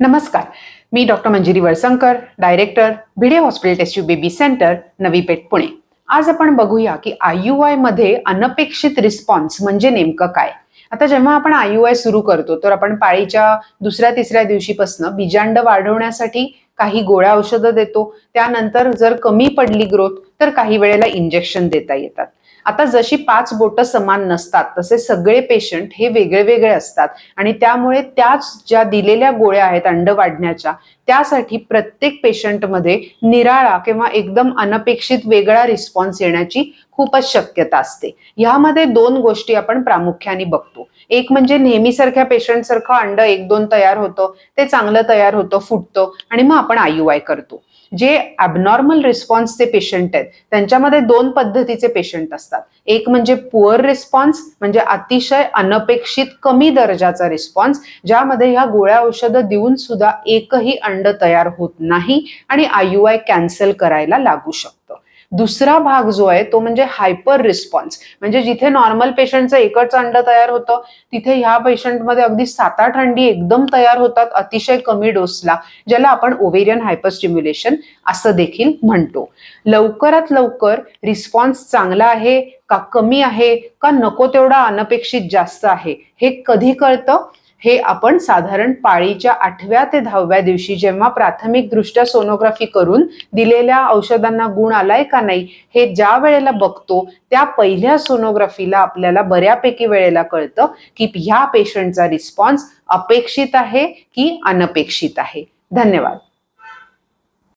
नमस्कार. मी doctor Manjiri Valsankar director Bhide hospital test tube baby centre Navi Peth Pune. आज आपण बघूया की आयमध्ये अनपेक्षित रिस्पॉन्स म्हणजे नेमकं काय? आता जेव्हा आपण आय आय सुरू करतो तर आपण पाळीच्या दुसऱ्या तिसऱ्या दिवशीपासून बीजांड वाढवण्यासाठी काही गोळ्या औषधं देतो. त्यानंतर जर कमी पडली ग्रोथ तर काही वेळेला इंजेक्शन देता येतात. आता जशी पाच बोटं समान नसतात तसे सगळे पेशंट हे वेगळे वेगळे असतात. आणि त्यामुळे त्याच ज्या दिलेल्या गोळ्या आहेत अंड वाढण्याच्या त्यासाठी प्रत्येक पेशंटमध्ये निराळा किंवा एकदम अनपेक्षित वेगळा रिस्पॉन्स येण्याची खूपच शक्यता असते. ह्यामध्ये दोन गोष्टी आपण प्रामुख्याने बघतो. एक म्हणजे नेहमीसारख्या पेशंट सारखं अंड एक दोन तयार होतं ते चांगलं तयार होतं फुटतं आणि मग आपण आय आय करतो. जे ॲबनॉर्मल रिस्पॉन्सचे पेशंट आहेत त्यांच्यामध्ये दोन पद्धतीचे पेशंट असतात. एक म्हणजे पुअर रिस्पॉन्स म्हणजे अतिशय अनपेक्षित कमी दर्जाचा रिस्पॉन्स ज्यामध्ये ह्या गोळ्या औषधं देऊन सुद्धा एकही अंड तयार होत नाही आणि आय यू आय कॅन्सल करायला लागू शकतं. दुसरा भाग जो आहे तो म्हणजे हायपर रिस्पॉन्स म्हणजे जिथे नॉर्मल पेशंटचं एकच अंड तयार होतं तिथे ह्या पेशंटमध्ये अगदी सात आठ अंडी एकदम तयार होतात अतिशय कमी डोसला ज्याला आपण ओव्हेरियन हायपरस्टिम्युलेशन असं देखील म्हणतो. लवकरात लवकर रिस्पॉन्स चांगला आहे का कमी आहे का नको तेवढा अनपेक्षित जास्त आहे हे कधी कळतं? हे आपण साधारण पाळीच्या आठव्या ते दहाव्या दिवशी जेव्हा प्राथमिक दृष्ट्या सोनोग्राफी करून दिलेल्या औषधांना गुण आलाय का नाही हे ज्या वेळेला बघतो त्या पहिल्या सोनोग्राफीला आपल्याला बऱ्यापैकी वेळेला कळतं की ह्या पेशंटचा रिस्पॉन्स अपेक्षित आहे की अनपेक्षित आहे. धन्यवाद.